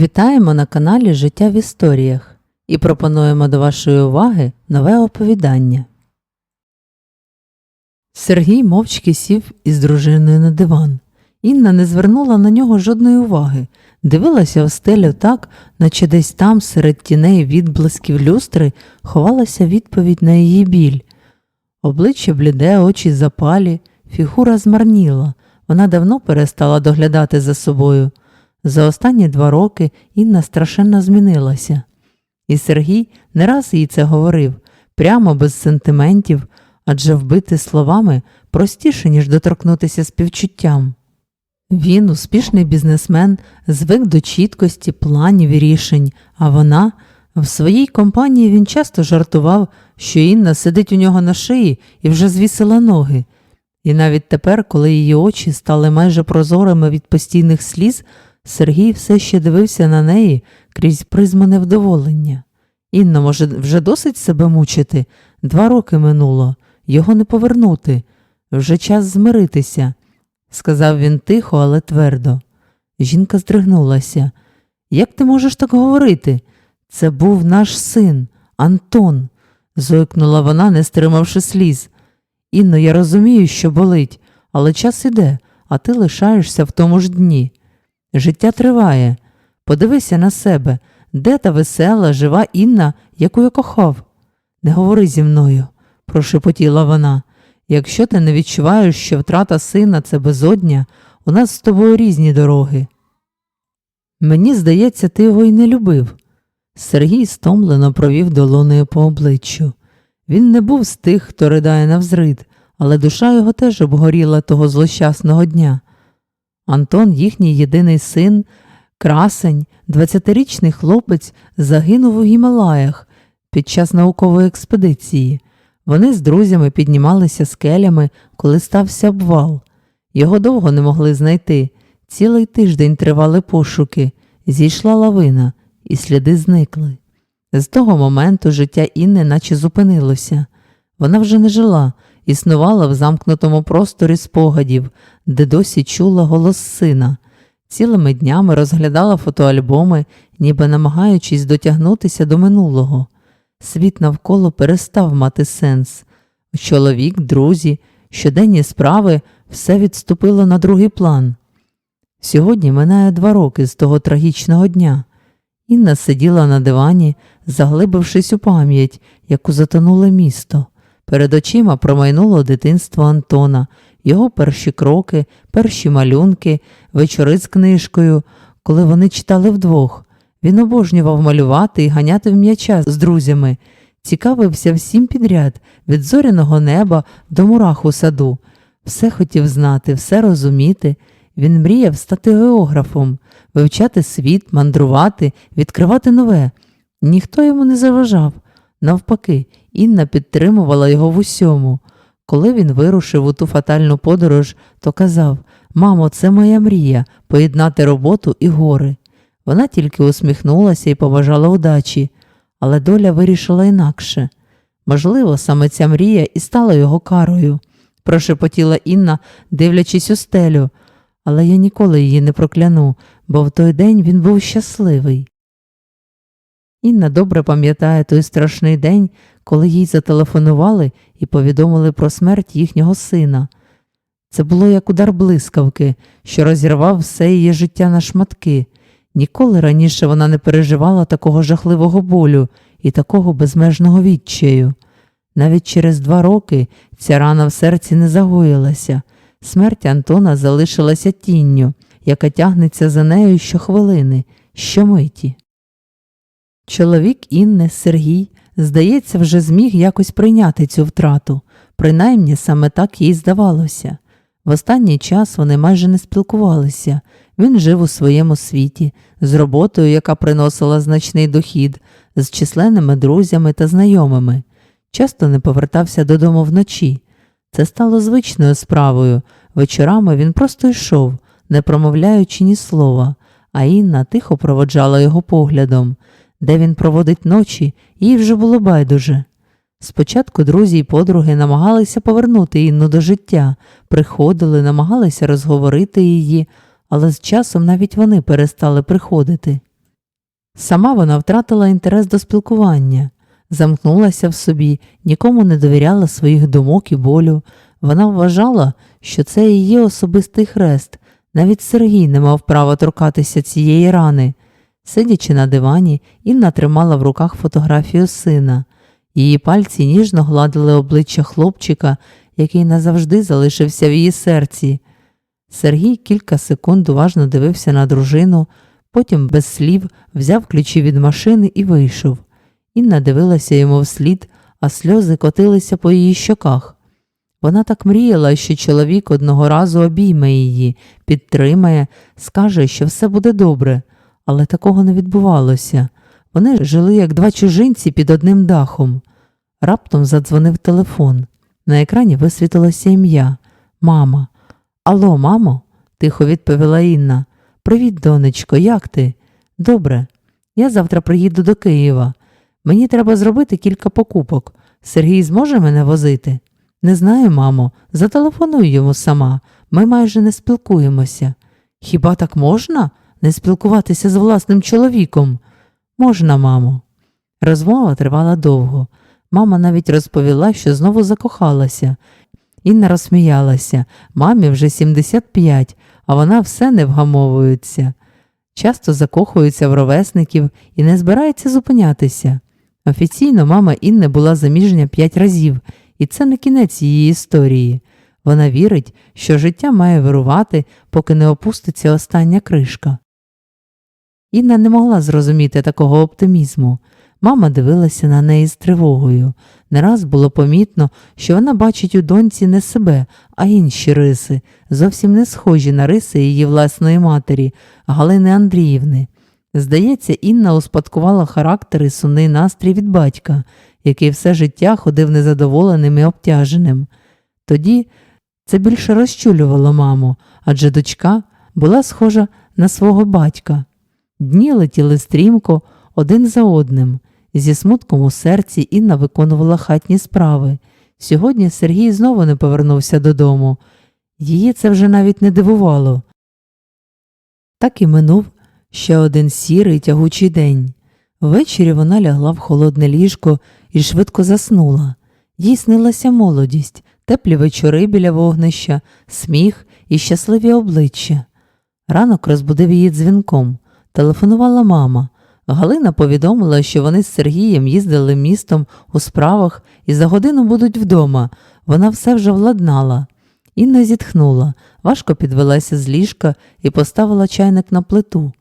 Вітаємо на каналі Життя в історіях і пропонуємо до вашої уваги нове оповідання. Сергій мовчки сів із дружиною на диван. Інна не звернула на нього жодної уваги, дивилася в стелю так, наче десь там, серед тіней відблисків люстри, ховалася відповідь на її біль. Обличчя бліде, очі запалі, фігура змарніла. Вона давно перестала доглядати за собою. За останні два роки Інна страшенно змінилася. І Сергій не раз їй це говорив, прямо без сентиментів, адже вбити словами простіше, ніж доторкнутися співчуттям. Він, успішний бізнесмен, звик до чіткості, планів і рішень, а вона в своїй компанії він часто жартував, що Інна сидить у нього на шиї і вже звісила ноги. І навіть тепер, коли її очі стали майже прозорими від постійних сліз, Сергій все ще дивився на неї крізь призму невдоволення. Інна, може, вже досить себе мучити? Два роки минуло, його не повернути. Вже час змиритися, сказав він тихо, але твердо. Жінка здригнулася. Як ти можеш так говорити? Це був наш син, Антон, зойкнула вона, не стримавши сліз. Інно, я розумію, що болить, але час іде, а ти лишаєшся в тому ж дні. Життя триває. Подивися на себе, де та весела, жива Інна, яку я кохав. Не говори зі мною, прошепотіла вона. Якщо ти не відчуваєш, що втрата сина це безодня, у нас з тобою різні дороги. Мені здається, ти його й не любив. Сергій стомлено провів долонею по обличчю. Він не був з тих, хто ридає навзрид, але душа його теж обгоріла того злощасного дня. Антон, їхній єдиний син, красень, 20-річний хлопець, загинув у Гімалаях під час наукової експедиції. Вони з друзями піднімалися скелями, коли стався обвал. Його довго не могли знайти. Цілий тиждень тривали пошуки, зійшла лавина, і сліди зникли. З того моменту життя Інни наче зупинилося. Вона вже не жила, існувала в замкнутому просторі спогадів, де досі чула голос сина. Цілими днями розглядала фотоальбоми, ніби намагаючись дотягнутися до минулого. Світ навколо перестав мати сенс. Чоловік, друзі, щоденні справи все відступило на другий план. Сьогодні минає два роки з того трагічного дня. Інна сиділа на дивані, заглибившись у пам'ять, яку затонуло місто. Перед очима промайнуло дитинство Антона, його перші кроки, перші малюнки, вечори з книжкою, коли вони читали вдвох. Він обожнював малювати і ганяти в м'яча з друзями, цікавився всім підряд, від зоряного неба до мурах у саду. Все хотів знати, все розуміти. Він мріяв стати географом, вивчати світ, мандрувати, відкривати нове. Ніхто йому не заважав. Навпаки, Інна підтримувала його в усьому. Коли він вирушив у ту фатальну подорож, то казав Мамо, це моя мрія поєднати роботу і гори. Вона тільки усміхнулася і побажала удачі, але доля вирішила інакше. Можливо, саме ця мрія і стала його карою, прошепотіла Інна, дивлячись у стелю, але я ніколи її не прокляну, бо в той день він був щасливий. Інна добре пам'ятає той страшний день, коли їй зателефонували і повідомили про смерть їхнього сина. Це було як удар блискавки, що розірвав все її життя на шматки. Ніколи раніше вона не переживала такого жахливого болю і такого безмежного відчаю. Навіть через два роки ця рана в серці не загоїлася. Смерть Антона залишилася тінню, яка тягнеться за нею щохвилини, щомиті. Чоловік Інни, Сергій, здається, вже зміг якось прийняти цю втрату, принаймні саме так їй здавалося. В останній час вони майже не спілкувалися. Він жив у своєму світі, з роботою, яка приносила значний дохід, з численними друзями та знайомими. Часто не повертався додому вночі. Це стало звичною справою. Вечорами він просто йшов, не промовляючи ні слова, а Інна тихо проводжала його поглядом. Де він проводить ночі, їй вже було байдуже. Спочатку друзі й подруги намагалися повернути Інну до життя, приходили, намагалися розговорити її, але з часом навіть вони перестали приходити. Сама вона втратила інтерес до спілкування, замкнулася в собі, нікому не довіряла своїх думок і болю. Вона вважала, що це її особистий хрест. Навіть Сергій не мав права торкатися цієї рани. Сидячи на дивані, Інна тримала в руках фотографію сина. Її пальці ніжно гладили обличчя хлопчика, який назавжди залишився в її серці. Сергій кілька секунд уважно дивився на дружину, потім без слів взяв ключі від машини і вийшов. Інна дивилася йому вслід, а сльози котилися по її щоках. Вона так мріяла, що чоловік одного разу обійме її, підтримає, скаже, що все буде добре, але такого не відбувалося. Вони жили як два чужинці під одним дахом. Раптом задзвонив телефон. На екрані висвітилося ім'я Мама. Алло, мамо, тихо відповіла Інна. Привіт, донечко, як ти? Добре. Я завтра приїду до Києва. Мені треба зробити кілька покупок. Сергій зможе мене возити? Не знаю, мамо, зателефоную йому сама. Ми майже не спілкуємося. Хіба так можна? Не спілкуватися з власним чоловіком? Можна, мамо. Розмова тривала довго. Мама навіть розповіла, що знову закохалася. Інна розсміялася. Мамі вже 75, а вона все не вгамовується. Часто закохується в ровесників і не збирається зупинятися. Офіційно мама Інни була заміжня 5 разів, і це не кінець її історії. Вона вірить, що життя має вирувати, поки не опуститься остання кришка. Інна не могла зрозуміти такого оптимізму. Мама дивилася на неї з тривогою. Не раз було помітно, що вона бачить у доньці не себе, а інші риси, зовсім не схожі на риси її власної матері, Галини Андріївни. Здається, Інна успадкувала характер і сумний настрій від батька, який все життя ходив незадоволеним і обтяженим. Тоді це більше розчулювало маму, адже дочка була схожа на свого батька. Дні летіли стрімко один за одним. Зі смутком у серці Інна виконувала хатні справи. Сьогодні Сергій знову не повернувся додому. Її це вже навіть не дивувало. Так і минув ще один сірий тягучий день. Ввечері вона лягла в холодне ліжко і швидко заснула. Їй снилася молодість, теплі вечори біля вогнища, сміх і щасливі обличчя. Ранок розбудив її дзвінком. Телефонувала мама. Галина повідомила, що вони з Сергієм їздили містом у справах і за годину будуть вдома. Вона все вже владнала. Інна зітхнула, важко підвелася з ліжка і поставила чайник на плиту.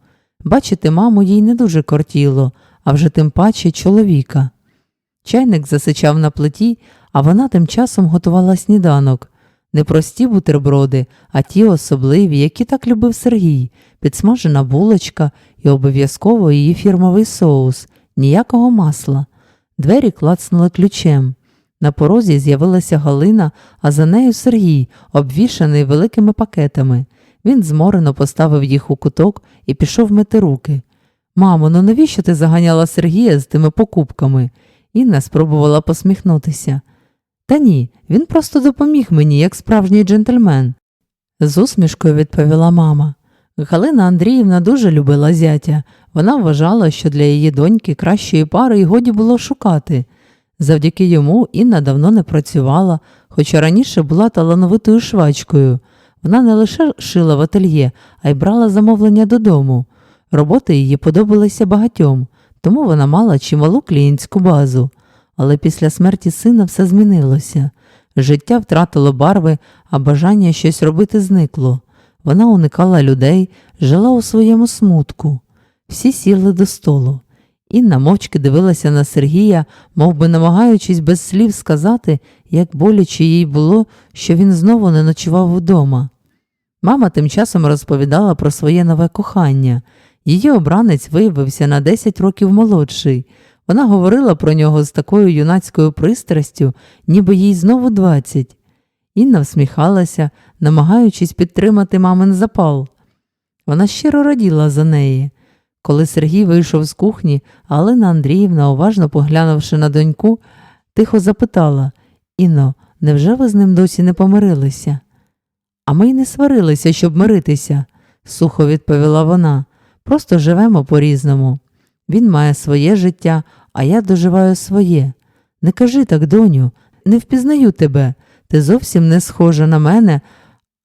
Бачити маму їй не дуже кортіло, а вже тим паче чоловіка. Чайник засичав на плиті, а вона тим часом готувала сніданок. Не прості бутерброди, а ті особливі, які так любив Сергій, підсмажена булочка і обов'язково її фірмовий соус, ніякого масла. Двері клацнули ключем. На порозі з'явилася Галина, а за нею Сергій, обвішаний великими пакетами. Він зморено поставив їх у куток і пішов мити руки. Мамо, ну навіщо ти заганяла Сергія з тими покупками? Інна спробувала посміхнутися. Та ні, він просто допоміг мені, як справжній джентльмен. З усмішкою відповіла мама. Галина Андріївна дуже любила зятя. Вона вважала, що для її доньки кращої пари й годі було шукати. Завдяки йому Інна давно не працювала, хоча раніше була талановитою швачкою. Вона не лише шила в ательє, а й брала замовлення додому. Роботи її подобалися багатьом, тому вона мала чималу клієнтську базу. Але після смерті сина все змінилося. Життя втратило барви, а бажання щось робити зникло. Вона уникала людей, жила у своєму смутку. Всі сіли до столу. Інна мовчки дивилася на Сергія, мов би намагаючись без слів сказати, як боляче їй було, що він знову не ночував вдома. Мама тим часом розповідала про своє нове кохання. Її обранець виявився на 10 років молодший. Вона говорила про нього з такою юнацькою пристрастю, ніби їй знову 20. Інна всміхалася, намагаючись підтримати мамин запал. Вона щиро раділа за неї. Коли Сергій вийшов з кухні, Галина Андріївна, уважно поглянувши на доньку, тихо запитала Інно, невже ви з ним досі не помирилися? А ми й не сварилися, щоб миритися, сухо відповіла вона. Просто живемо по різному. Він має своє життя, а я доживаю своє. Не кажи так, доню, не впізнаю тебе. Ти зовсім не схожа на мене,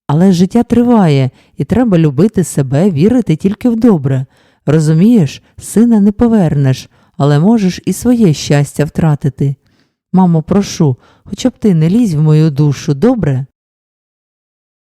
але життя триває, і треба любити себе, вірити тільки в добре. Розумієш, сина не повернеш, але можеш і своє щастя втратити. Мамо, прошу, хоча б ти не лізь в мою душу, добре?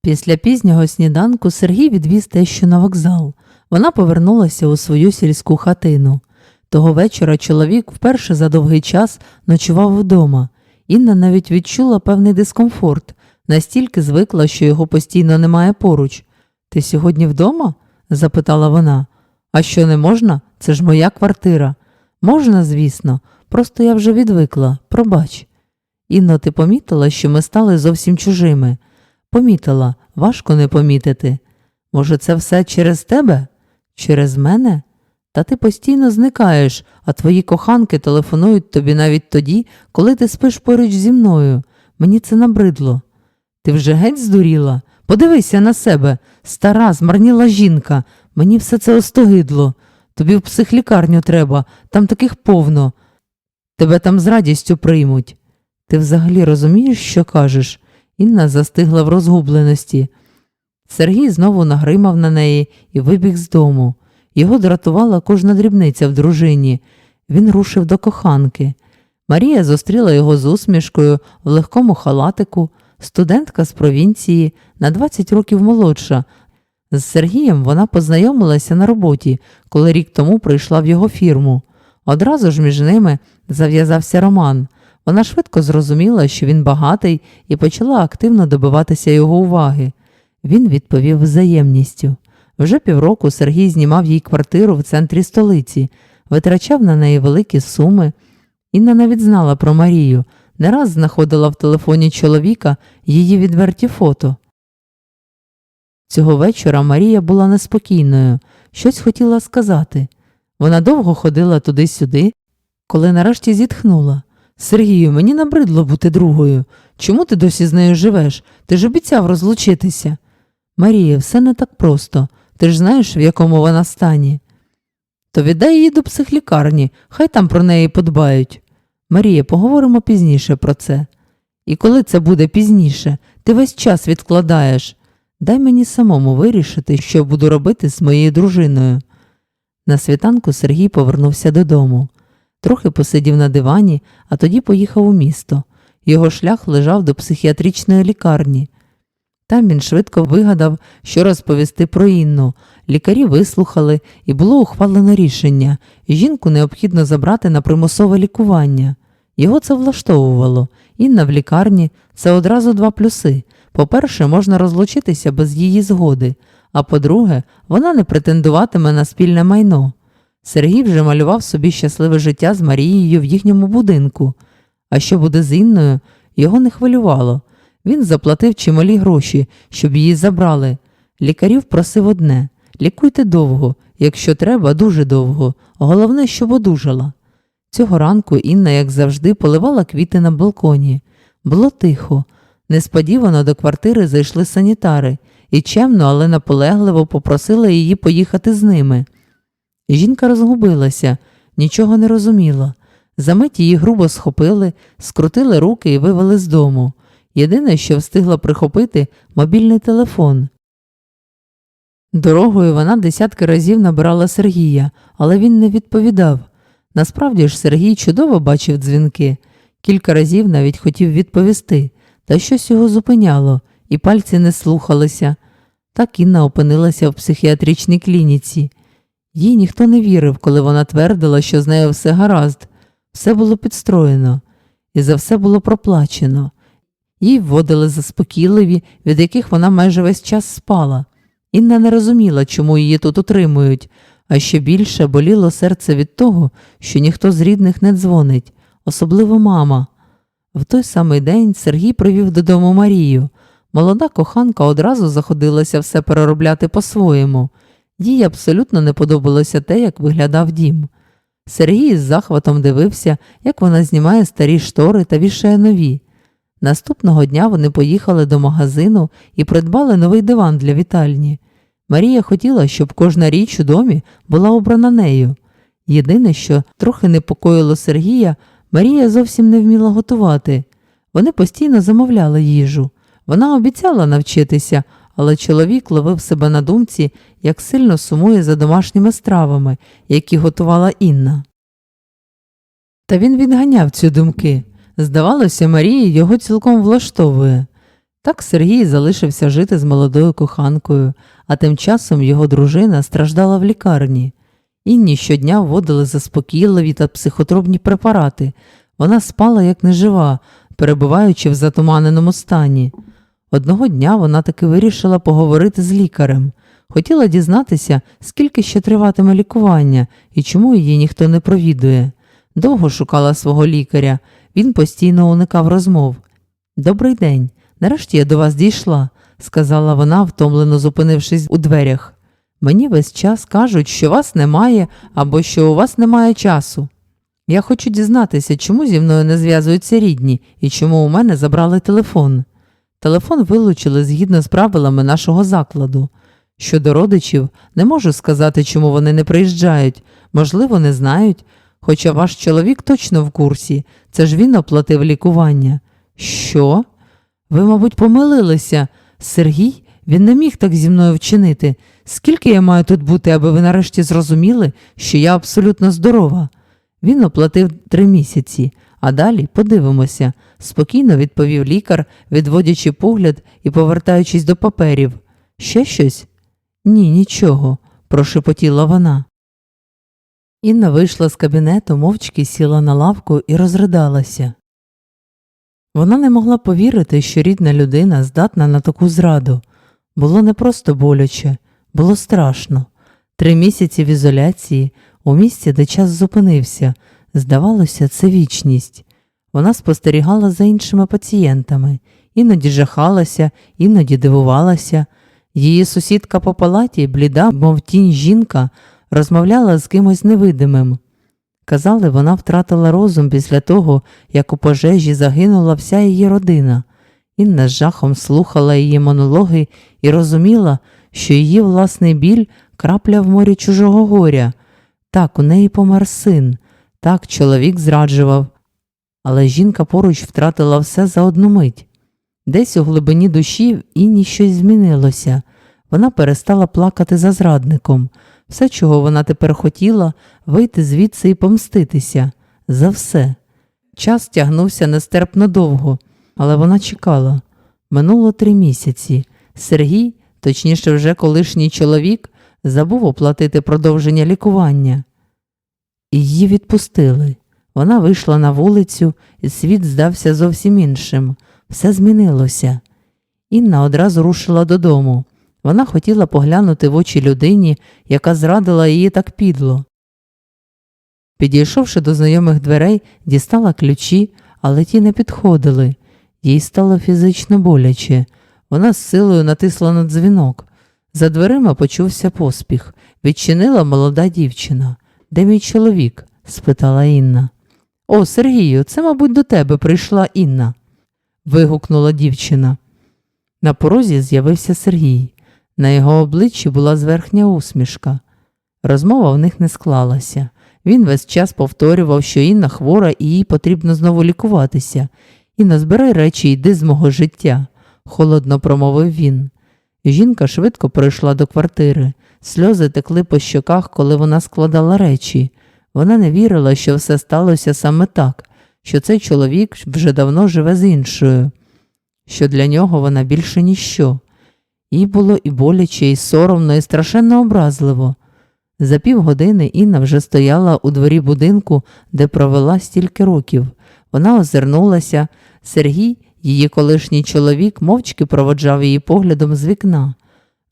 Після пізнього сніданку Сергій відвіз тещу на вокзал. Вона повернулася у свою сільську хатину. Того вечора чоловік вперше за довгий час ночував вдома. Інна навіть відчула певний дискомфорт, настільки звикла, що його постійно немає поруч. Ти сьогодні вдома? запитала вона. А що не можна? Це ж моя квартира. Можна, звісно, просто я вже відвикла, пробач. Інно, ти помітила, що ми стали зовсім чужими. Помітила, важко не помітити. Може, це все через тебе? Через мене? Та ти постійно зникаєш, а твої коханки телефонують тобі навіть тоді, коли ти спиш поруч зі мною. Мені це набридло. Ти вже геть здуріла? Подивися на себе, стара, змарніла жінка. Мені все це остогидло. Тобі в психлікарню треба, там таких повно. Тебе там з радістю приймуть. Ти взагалі розумієш, що кажеш? Інна застигла в розгубленості. Сергій знову нагримав на неї і вибіг з дому. Його дратувала кожна дрібниця в дружині. Він рушив до коханки. Марія зустріла його з усмішкою в легкому халатику, студентка з провінції, на 20 років молодша. З Сергієм вона познайомилася на роботі, коли рік тому прийшла в його фірму. Одразу ж між ними зав'язався роман. Вона швидко зрозуміла, що він багатий, і почала активно добиватися його уваги. Він відповів взаємністю. Вже півроку Сергій знімав їй квартиру в центрі столиці, витрачав на неї великі суми. Інна навіть знала про Марію, не раз знаходила в телефоні чоловіка її відверті фото. Цього вечора Марія була неспокійною, щось хотіла сказати. Вона довго ходила туди-сюди, коли нарешті зітхнула. Сергію, мені набридло бути другою. Чому ти досі з нею живеш? Ти ж обіцяв розлучитися. Марія, все не так просто. Ти ж знаєш, в якому вона стані. То віддай її до психлікарні, хай там про неї подбають. Марія, поговоримо пізніше про це. І коли це буде пізніше, ти весь час відкладаєш. Дай мені самому вирішити, що буду робити з моєю дружиною. На світанку Сергій повернувся додому. Трохи посидів на дивані, а тоді поїхав у місто. Його шлях лежав до психіатричної лікарні. Там він швидко вигадав, що розповісти про Інну. Лікарі вислухали, і було ухвалено рішення. Жінку необхідно забрати на примусове лікування. Його це влаштовувало. Інна в лікарні це одразу два плюси. По-перше, можна розлучитися без її згоди, а по-друге, вона не претендуватиме на спільне майно. Сергій вже малював собі щасливе життя з Марією в їхньому будинку. А що буде з Інною, його не хвилювало. Він заплатив чималі гроші, щоб її забрали. Лікарів просив одне лікуйте довго, якщо треба, дуже довго. Головне, щоб одужала. Цього ранку Інна, як завжди, поливала квіти на балконі. Було тихо. Несподівано до квартири зайшли санітари і чемно, але наполегливо попросили її поїхати з ними. Жінка розгубилася, нічого не розуміла. Замить її грубо схопили, скрутили руки і вивели з дому. Єдине, що встигла прихопити мобільний телефон. Дорогою вона десятки разів набирала Сергія, але він не відповідав. Насправді ж Сергій чудово бачив дзвінки, кілька разів навіть хотів відповісти, та щось його зупиняло, і пальці не слухалися. Так Інна опинилася в психіатричній клініці. Їй ніхто не вірив, коли вона твердила, що з нею все гаразд, все було підстроєно, і за все було проплачено. Їй вводили заспокійливі, від яких вона майже весь час спала. Інна не розуміла, чому її тут утримують, а ще більше боліло серце від того, що ніхто з рідних не дзвонить, особливо мама. В той самий день Сергій привів додому Марію. Молода коханка одразу заходилася все переробляти по-своєму. Їй абсолютно не подобалося те, як виглядав дім. Сергій з захватом дивився, як вона знімає старі штори та вішає нові. Наступного дня вони поїхали до магазину і придбали новий диван для вітальні. Марія хотіла, щоб кожна річ у домі була обрана нею. Єдине, що трохи непокоїло Сергія, Марія зовсім не вміла готувати. Вони постійно замовляли їжу. Вона обіцяла навчитися, але чоловік ловив себе на думці, як сильно сумує за домашніми стравами, які готувала Інна. Та він відганяв ці думки. Здавалося, Марії його цілком влаштовує. Так Сергій залишився жити з молодою коханкою, а тим часом його дружина страждала в лікарні. Інні щодня вводили заспокійливі та психотропні препарати. Вона спала як нежива, перебуваючи в затуманеному стані. Одного дня вона таки вирішила поговорити з лікарем. Хотіла дізнатися, скільки ще триватиме лікування і чому її ніхто не провідує. Довго шукала свого лікаря, він постійно уникав розмов. Добрий день, нарешті я до вас дійшла, сказала вона, втомлено зупинившись у дверях. Мені весь час кажуть, що вас немає або що у вас немає часу. Я хочу дізнатися, чому зі мною не зв'язуються рідні і чому у мене забрали телефон. Телефон вилучили згідно з правилами нашого закладу. Щодо родичів, не можу сказати, чому вони не приїжджають, можливо, не знають, хоча ваш чоловік точно в курсі, це ж він оплатив лікування. Що? Ви, мабуть, помилилися. Сергій, він не міг так зі мною вчинити. Скільки я маю тут бути, аби ви нарешті зрозуміли, що я абсолютно здорова? Він оплатив три місяці, а далі подивимося, спокійно відповів лікар, відводячи погляд і повертаючись до паперів. Ще щось? Ні, нічого, прошепотіла вона. Інна вийшла з кабінету, мовчки сіла на лавку і розридалася. Вона не могла повірити, що рідна людина здатна на таку зраду. Було не просто боляче, було страшно. Три місяці в ізоляції, у місці, де час зупинився, здавалося, це вічність. Вона спостерігала за іншими пацієнтами, іноді жахалася, іноді дивувалася. Її сусідка по палаті, бліда, мов тінь жінка, розмовляла з кимось невидимим. Казали, вона втратила розум після того, як у пожежі загинула вся її родина. Інна з жахом слухала її монологи і розуміла, що її власний біль крапля в морі чужого горя. Так, у неї помер син, так чоловік зраджував, але жінка поруч втратила все за одну мить. Десь у глибині душі в Інні щось змінилося. Вона перестала плакати за зрадником. Все, чого вона тепер хотіла, вийти звідси і помститися. За все. Час тягнувся нестерпно довго, але вона чекала. Минуло три місяці. Сергій, точніше, вже колишній чоловік, забув оплатити продовження лікування. Її відпустили. Вона вийшла на вулицю, і світ здався зовсім іншим. Все змінилося. Інна одразу рушила додому. Вона хотіла поглянути в очі людині, яка зрадила її так підло. Підійшовши до знайомих дверей, дістала ключі, але ті не підходили. Їй стало фізично боляче. Вона з силою натисла на дзвінок. За дверима почувся поспіх. Відчинила молода дівчина. Де мій чоловік? спитала Інна. О, Сергію, це, мабуть, до тебе прийшла Інна. вигукнула дівчина. На порозі з'явився Сергій. На його обличчі була зверхня усмішка. Розмова в них не склалася. Він весь час повторював, що Інна хвора і їй потрібно знову лікуватися. Інна, збирай речі йди з мого життя, холодно промовив він. Жінка швидко прийшла до квартири. Сльози текли по щоках, коли вона складала речі. Вона не вірила, що все сталося саме так, що цей чоловік вже давно живе з іншою, що для нього вона більше ніщо. Їй було і боляче, і соромно, і страшенно образливо. За півгодини Інна вже стояла у дворі будинку, де провела стільки років. Вона озирнулася. Сергій, її колишній чоловік, мовчки проводжав її поглядом з вікна.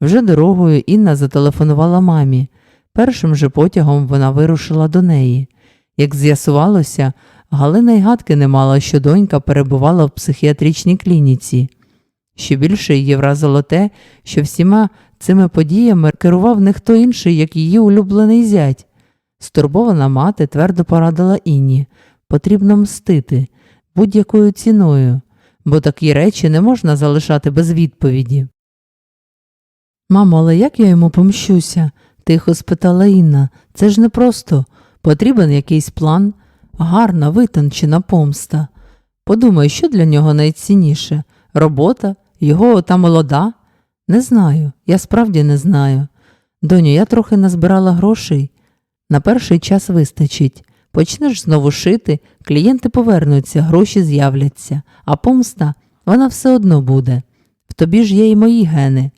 Вже дорогою Інна зателефонувала мамі. Першим же потягом вона вирушила до неї. Як з'ясувалося, Галина й гадки не мала, що донька перебувала в психіатричній клініці. Ще більше її вразило те, що всіма цими подіями керував не хто інший, як її улюблений зять. Стурбована мати твердо порадила Інні потрібно мстити будь-якою ціною, бо такі речі не можна залишати без відповіді. Мамо, але як я йому помщуся? тихо спитала Інна. Це ж непросто. Потрібен якийсь план, гарна витончена помста. Подумай, що для нього найцінніше робота, його ота молода? Не знаю, я справді не знаю. Доню, я трохи назбирала грошей. На перший час вистачить. Почнеш знову шити, клієнти повернуться, гроші з'являться, а помста вона все одно буде. В тобі ж є і мої гени.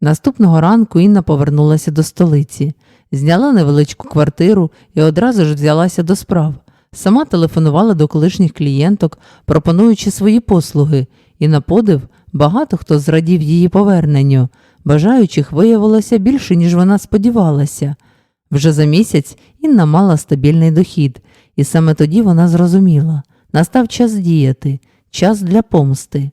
Наступного ранку Інна повернулася до столиці, зняла невеличку квартиру і одразу ж взялася до справ. Сама телефонувала до колишніх клієнток, пропонуючи свої послуги, і на подив багато хто зрадів її поверненню. Бажаючих виявилося більше, ніж вона сподівалася. Вже за місяць Інна мала стабільний дохід, і саме тоді вона зрозуміла настав час діяти, час для помсти.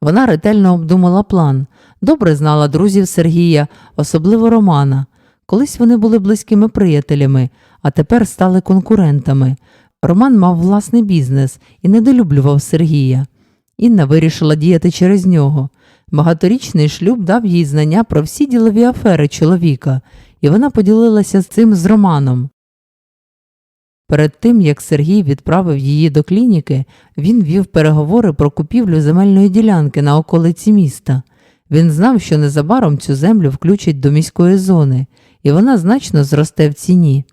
Вона ретельно обдумала план, добре знала друзів Сергія, особливо Романа. Колись вони були близькими приятелями, а тепер стали конкурентами. Роман мав власний бізнес і недолюблював Сергія. Інна вирішила діяти через нього. Багаторічний шлюб дав їй знання про всі ділові афери чоловіка, і вона поділилася з цим з Романом. Перед тим, як Сергій відправив її до клініки, він вів переговори про купівлю земельної ділянки на околиці міста. Він знав, що незабаром цю землю включать до міської зони, і вона значно зросте в ціні.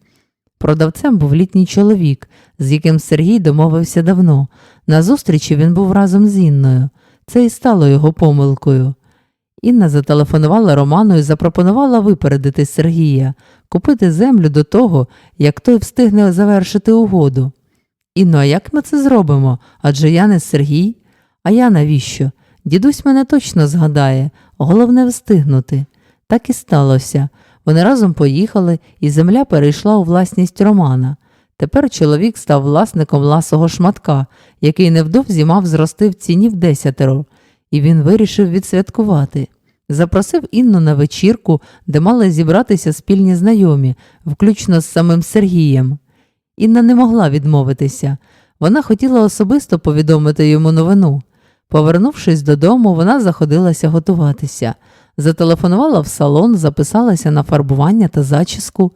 Продавцем був літній чоловік, з яким Сергій домовився давно. На зустрічі він був разом з Інною. Це і стало його помилкою. Інна зателефонувала Роману і запропонувала випередити Сергія, купити землю до того, як той встигне завершити угоду. Інно, а як ми це зробимо? Адже я не Сергій. А я навіщо? Дідусь мене точно згадає, головне встигнути. Так і сталося. Вони разом поїхали, і земля перейшла у власність Романа. Тепер чоловік став власником ласого шматка, який невдовзі мав зрости в ціні в десятеро, і він вирішив відсвяткувати. Запросив Інну на вечірку, де мали зібратися спільні знайомі, включно з самим Сергієм. Інна не могла відмовитися. Вона хотіла особисто повідомити йому новину. Повернувшись додому, вона заходилася готуватися. Зателефонувала в салон, записалася на фарбування та зачіску.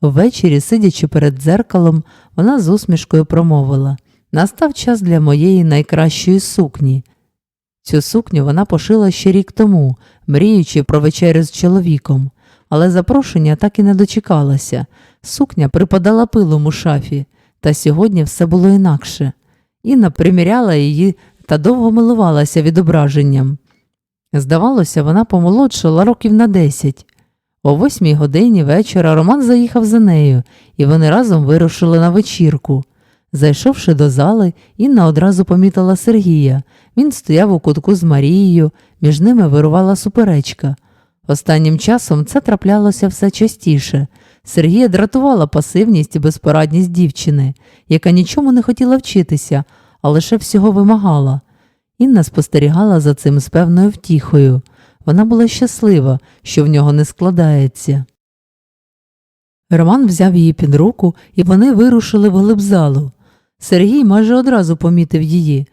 Ввечері, сидячи перед дзеркалом, вона з усмішкою промовила Настав час для моєї найкращої сукні. Цю сукню вона пошила ще рік тому, мріючи про вечерю з чоловіком, але запрошення так і не дочекалася. Сукня припадала пилом у шафі, та сьогодні все було інакше. Інна приміряла її та довго милувалася відображенням. Здавалося, вона помолодшала років на десять. О восьмій годині вечора Роман заїхав за нею, і вони разом вирушили на вечірку. Зайшовши до зали, Інна одразу помітила Сергія. Він стояв у кутку з Марією, між ними вирувала суперечка. Останнім часом це траплялося все частіше. Сергія дратувала пасивність і безпорадність дівчини, яка нічому не хотіла вчитися, а лише всього вимагала. Інна спостерігала за цим з певною втіхою. Вона була щаслива, що в нього не складається. Роман взяв її під руку, і вони вирушили в глиб залу. Сергій майже одразу помітив її.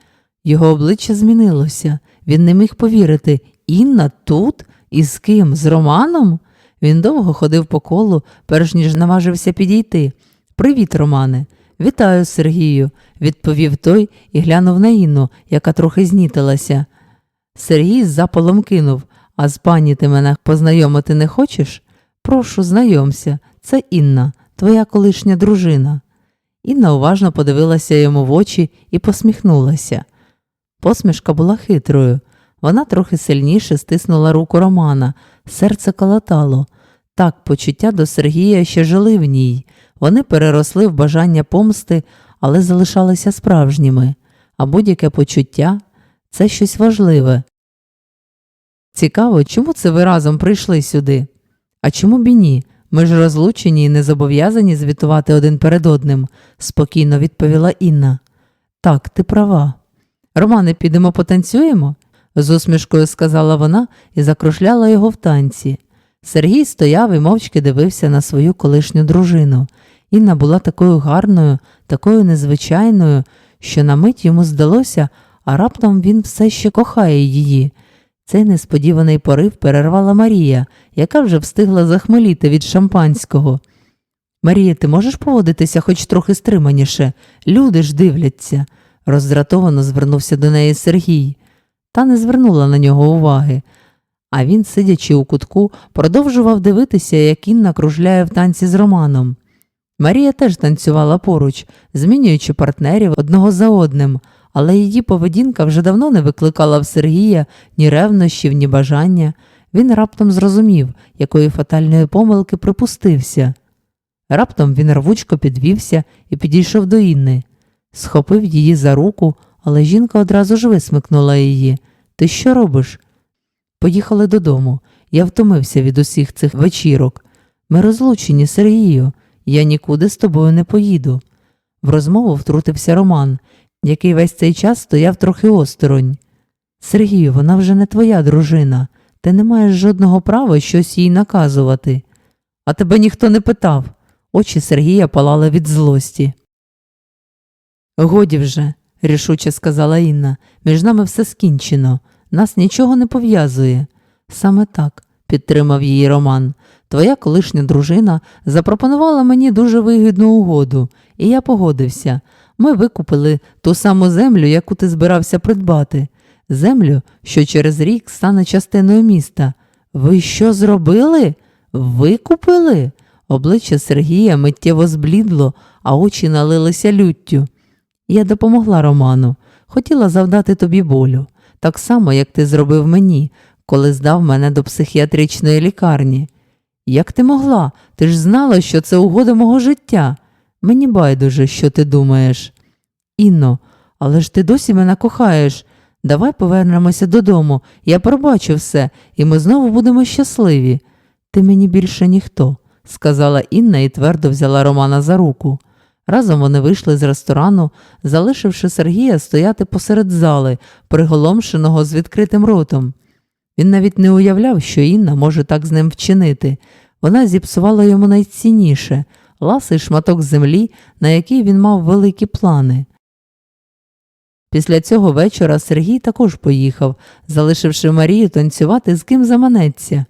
Його обличчя змінилося. Він не міг повірити Інна тут? І з ким? З Романом? Він довго ходив по колу, перш ніж наважився підійти. Привіт, Романе. Вітаю, Сергію, відповів той і глянув на Інну, яка трохи знітилася. Сергій з запалом кинув А з пані ти мене познайомити не хочеш? Прошу, знайомся, це Інна, твоя колишня дружина. Інна уважно подивилася йому в очі і посміхнулася. Посмішка була хитрою. Вона трохи сильніше стиснула руку Романа, серце колотало. Так, почуття до Сергія ще жили в ній. Вони переросли в бажання помсти, але залишалися справжніми, а будь-яке почуття це щось важливе. Цікаво, чому це ви разом прийшли сюди? А чому б і ні? Ми ж розлучені і не зобов'язані звітувати один перед одним, спокійно відповіла Інна. Так, ти права. Романе, підемо потанцюємо? з усмішкою сказала вона і закрушляла його в танці. Сергій стояв і мовчки дивився на свою колишню дружину. Інна була такою гарною, такою незвичайною, що на мить йому здалося, а раптом він все ще кохає її. Цей несподіваний порив перервала Марія, яка вже встигла захмеліти від шампанського. Марія, ти можеш поводитися хоч трохи стриманіше? Люди ж дивляться, роздратовано звернувся до неї Сергій. Та не звернула на нього уваги. А він, сидячи у кутку, продовжував дивитися, як Інна кружляє в танці з Романом. Марія теж танцювала поруч, змінюючи партнерів одного за одним, але її поведінка вже давно не викликала в Сергія ні ревнощів, ні бажання. Він раптом зрозумів, якої фатальної помилки припустився. Раптом він рвучко підвівся і підійшов до Інни, схопив її за руку, але жінка одразу ж висмикнула її. Ти що робиш? Поїхали додому. Я втомився від усіх цих вечірок. Ми розлучені, Сергію. Я нікуди з тобою не поїду. В розмову втрутився Роман, який весь цей час стояв трохи осторонь. Сергію, вона вже не твоя дружина. Ти не маєш жодного права щось їй наказувати. А тебе ніхто не питав. Очі Сергія палали від злості. Годі вже, рішуче сказала Інна. Між нами все скінчено. Нас нічого не пов'язує. Саме так, підтримав її Роман. Твоя колишня дружина запропонувала мені дуже вигідну угоду, і я погодився. Ми викупили ту саму землю, яку ти збирався придбати. Землю, що через рік стане частиною міста. Ви що зробили? Викупили? Обличчя Сергія миттєво зблідло, а очі налилися люттю. Я допомогла Роману, хотіла завдати тобі болю, так само, як ти зробив мені, коли здав мене до психіатричної лікарні. Як ти могла? Ти ж знала, що це угода мого життя. Мені байдуже, що ти думаєш. Інно, але ж ти досі мене кохаєш. Давай повернемося додому, я пробачу все, і ми знову будемо щасливі. Ти мені більше ніхто, сказала Інна і твердо взяла Романа за руку. Разом вони вийшли з ресторану, залишивши Сергія стояти посеред зали, приголомшеного з відкритим ротом. Він навіть не уявляв, що Інна може так з ним вчинити. Вона зіпсувала йому найцінніше ласий шматок землі, на який він мав великі плани. Після цього вечора Сергій також поїхав, залишивши Марію танцювати з ким заманеться.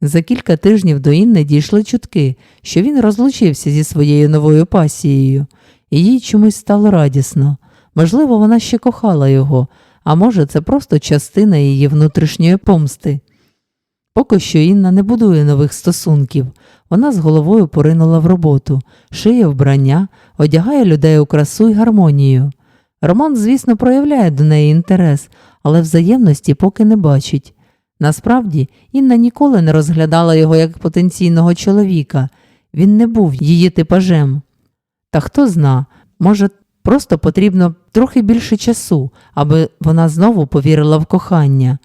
За кілька тижнів до Інни дійшли чутки, що він розлучився зі своєю новою пасією, і їй чомусь стало радісно. Можливо, вона ще кохала його, а може, це просто частина її внутрішньої помсти. Поки що Інна не будує нових стосунків. Вона з головою поринула в роботу, шиє вбрання, одягає людей у красу й гармонію. Роман, звісно, проявляє до неї інтерес, але взаємності поки не бачить. Насправді, Інна ніколи не розглядала його як потенційного чоловіка, він не був її типажем. Та хто зна, може, просто потрібно трохи більше часу, аби вона знову повірила в кохання.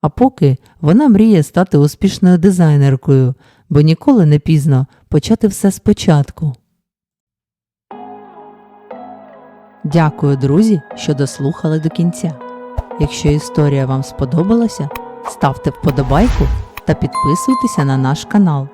А поки вона мріє стати успішною дизайнеркою, бо ніколи не пізно почати все спочатку. Дякую, друзі, що дослухали до кінця. Якщо історія вам сподобалася, ставте вподобайку та підписуйтеся на наш канал.